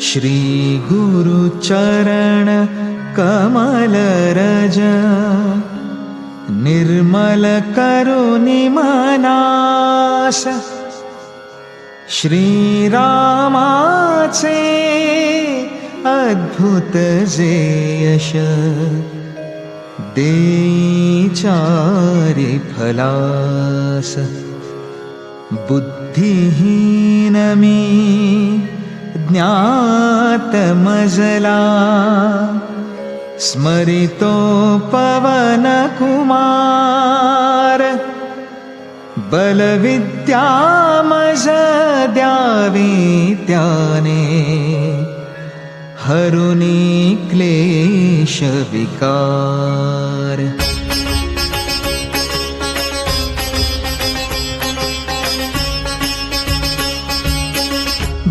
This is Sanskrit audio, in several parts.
श्रीगुरुचरण कमलरज निर्मलकरुनिमनास श्रीरामाचे अद्भुत जेयश देचारि फलास बुद्धिहीनमी ज्ञातमजला। स्मरितो पवनकुमार। बलविद्यामज द्यावी त्याने हरुनी क्लेशविकार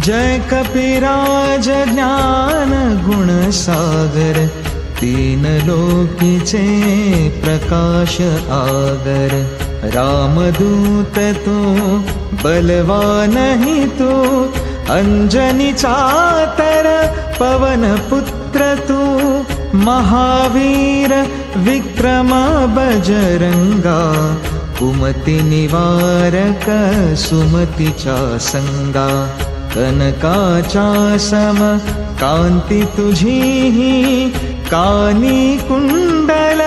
जय कपिराज ज्ञान गुणसागर तीन लोकीचे प्रकाश आगर. रामदूत तो बलवानहि तू अंजनी चातर पवनपुत्र तू. महावीर विक्रम बजरंगा कुमति निवारक सुमतीचा संगा. कनकाचा सम तुझी ही, कानी कुंडल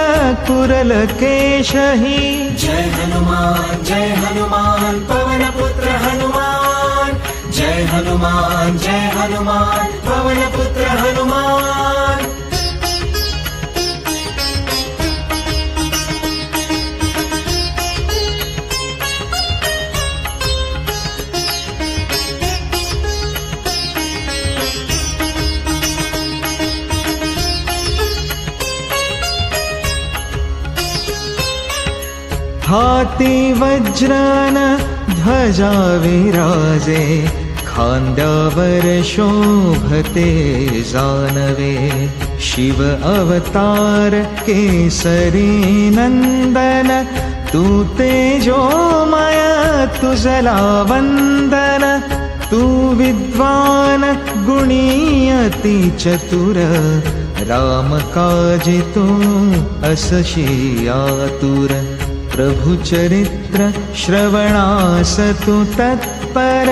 कुरल केश ही जय हनुमान जय हनुमान, पवन पुत्र हनुमान। जय हनुमान जय हनुमान, पवन पुत्र हनुमान। हाती वज्रन ध्वजा विराजे खांद्यावर शोभते जानवे। शिव अवतार केसरी नंदन तू तेजोमय तुझला वंदन तू विद्वान गुणीयति चतुर राम काजि तू असशी आतुर प्रभुचरित्र श्रवणासतु तत्पर।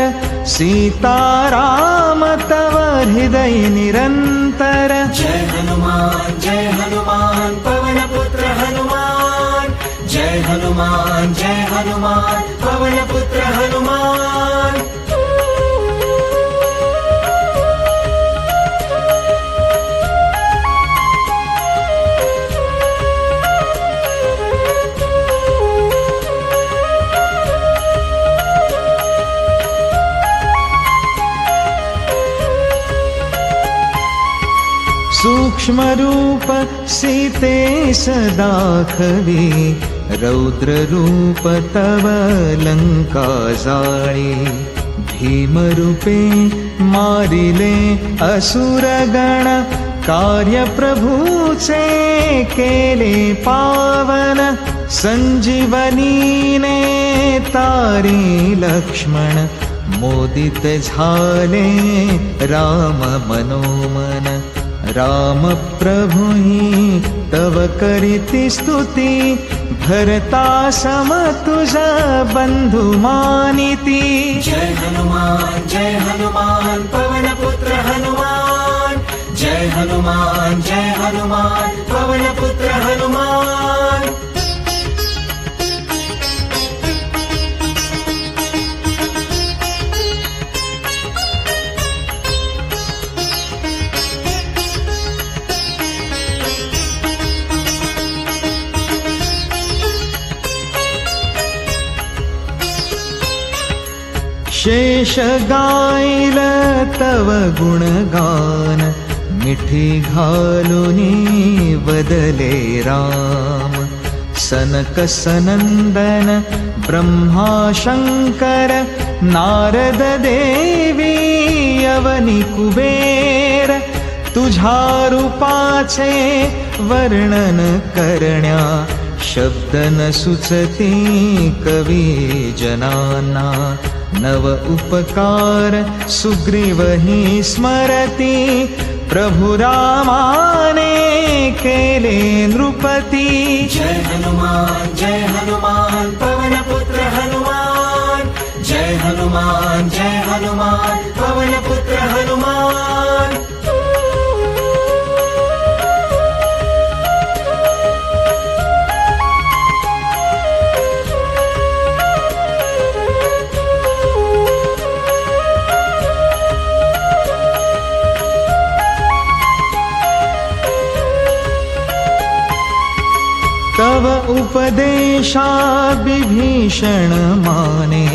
सीताराम तव हृदय निरन्तर। जय हनुमान जय हनुमान पवन पुत्र हनुमान। जय हनुमान जय हनुमान पवन पुत्र हनुमान सूक्ष्मरूप सीते सदाखवी रौद्ररूप तव लङ्का भीमरूपे मारिले असुरगण कार्यप्रभूचे केले पावन। सञ्जीवनीने तारे लक्ष्मण मोदित झाले राम मनोमन राम प्रभुहि तव करिति स्तुति भरता सम तुझा बन्धु मानिति। जय हनुमान जय हनुमान पवन पुत्र हनुमान। जय हनुमान जय हनुमान। शेष गायिल तव गुणगान मिठी घालुनी वदले राम। सनक सनन्दन ब्रह्मा शङ्कर नारद देवी अवनि कुबेर। तुझा रूपाचे वर्णन करण्या शब्द न सुचती कवी जनाना नव उपकार सुग्रीव हि स्मरति। प्रभु रामाने केले नृपति। जय हनुमान जय हनुमान पवन पुत्र हनुमान। जय हनुमान जय हनुमान तव उपदेशा विभीषण माने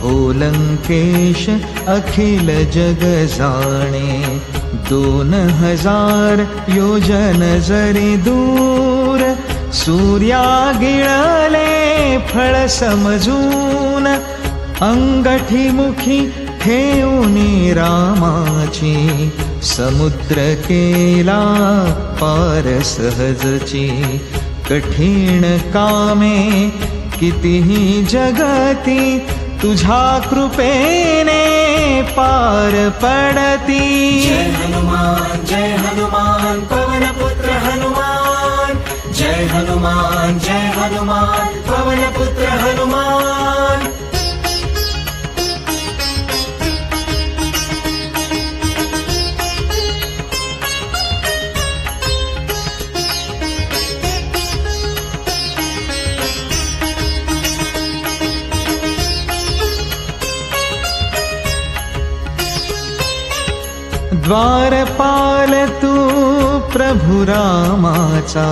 हो लङ्केश अखिल जग जाणे दोन हज़ार योजन जरी दूर सूर्या गिळले फळ समजून अंगठी मुखी ठेवूनी रामाची, समुद्र केला पार सहजची। कठीण कामे कितीही जगती, तुझा कृपेने पार पडती। जय हनुमान जय हनुमान, पवन पुत्र हनुमान। जय हनुमान जय हनुमान, पवन पुत्र हनुमान। द्वारपाल तू प्रभु रामाचा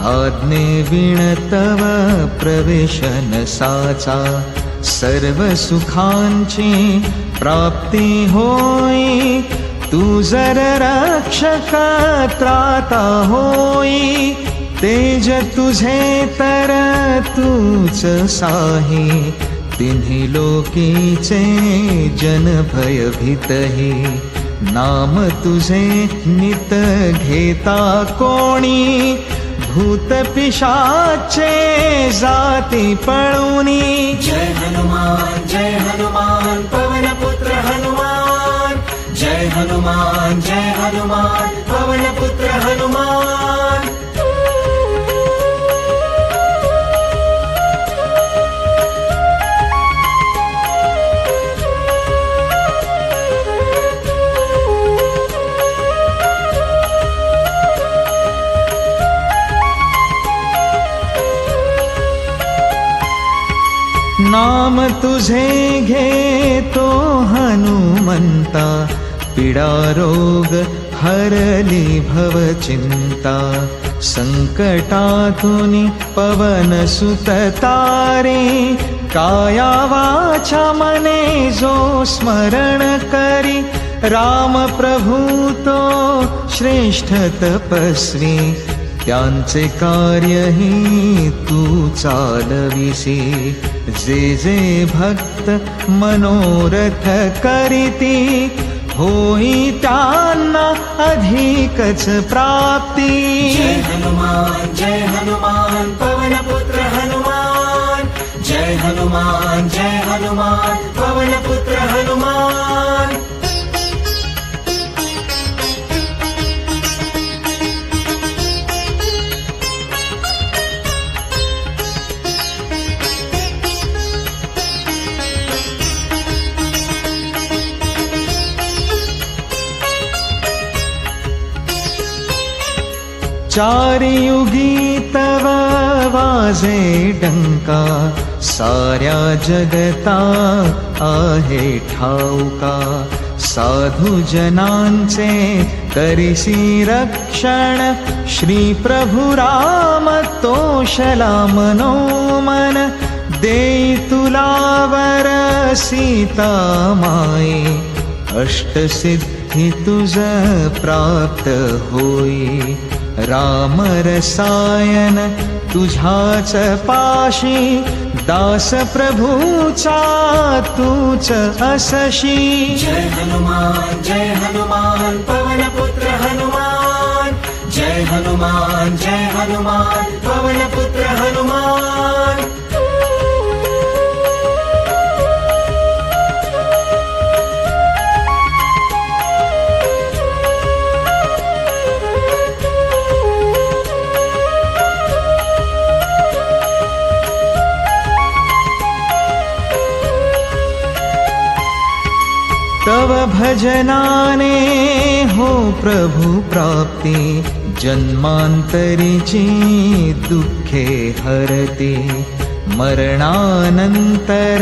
आज्ञे विणतव प्रवेश नसाचा सर्व सुखांची प्राप्ती होई तू जर रक्षक त्राता होई तेज तुझे तर तूच साही. तिन्ही लोकीचे जन भयभीतही नाम तुझे नित घेता कोणी? भूत पिशाचे जाती पड़ूनी जय हनुमान जय हनुमान, पवन पुत्र हनुमान। जय हनुमान जय हनुमान, पवन पुत्र तुझे घेतो हनुमंता पीडा रोग हरली भव चिंता. संकटातून पवन सुत तारे काया वाचा मने जो स्मरण करी. राम प्रभू तो श्रेष्ठ तपस्वी त्यांचे कार्यही तू चालविसी जे जे भक्त मनोरथ करीती, होई त्यांना अधिकच प्राप्ती. जय हनुमान जय हनुमान पवन पुत्र हनुमान. जय हनुमान जय हनुमान पवन पुत्र हनुमान. चारियुगी तव वाजे डंका साऱ्या जगता आहे ठाऊका। साधू जनांचे करिसी रक्षण श्री प्रभु राम तोषला मनोमन देई तुला वर सीता माये। अष्टसिद्धी तुझ प्राप्त होई. राम रसायन तुझाच पाशी दास प्रभूचा तूच असशी. जय हनुमान जय हनुमान पवन पुत्र हनुमान. जय हनुमान जय हनुमान पवन पुत्र हनुमान. भजनाने हो प्रभु प्राप्ति जन्मान्तरिची दुःखे हरति। मरणानन्तर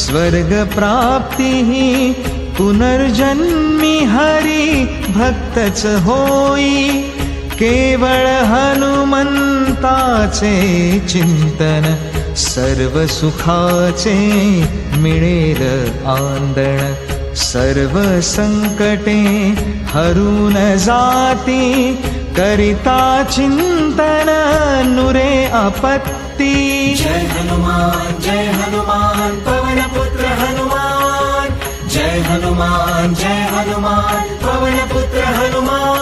स्वर्गप्राप्तिः पुनर्जन्मि हरि भक्तच होई। केवळ हनुमन्ताचे चिन्तन सर्वसुखाचे मिळेल आन्दण सर्वसङ्कटे हरून जाति करिता चिन्तन नुरे अपत्ति। जय हनुमान जय हनुमान पवन पुत्र हनुमान। जय हनुमान जय हनुमान पवन पुत्र हनुमान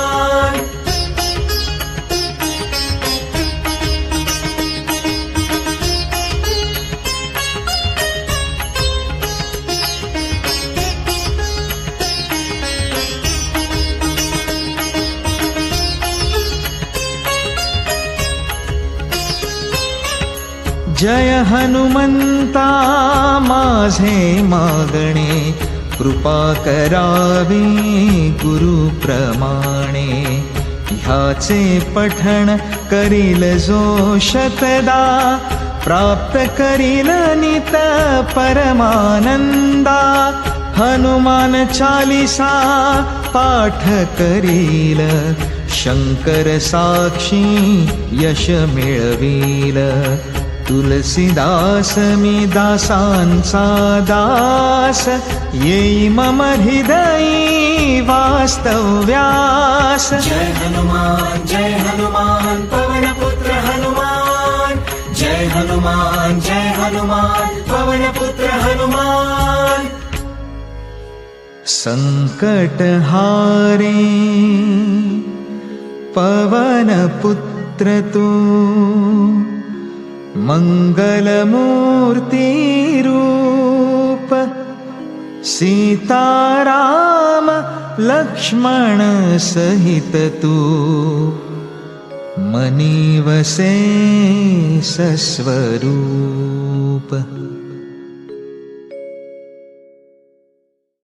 जय हनुमन्ता माझे मागणे कृपा करावी गुरुप्रमाणे ह्याचे पठण करील जो शतदा प्राप्त करील नित परमानंदा. हनुमान चालिसा पाठ करील शंकर साक्षी यश मिळवील. तुलसीदास मी दासांचा दास येई मम हृदयी वास्तव्यास। जय हनुमान जय हनुमान पवन पुत्र हनुमान। जय हनुमान जय हनुमान पवन पुत्र हनुमान। संकट हारे पवन पुत्र तू मङ्गलमूर्ति रूप सीताराम लक्ष्मण सहित तू मनीवसे सस्वरूप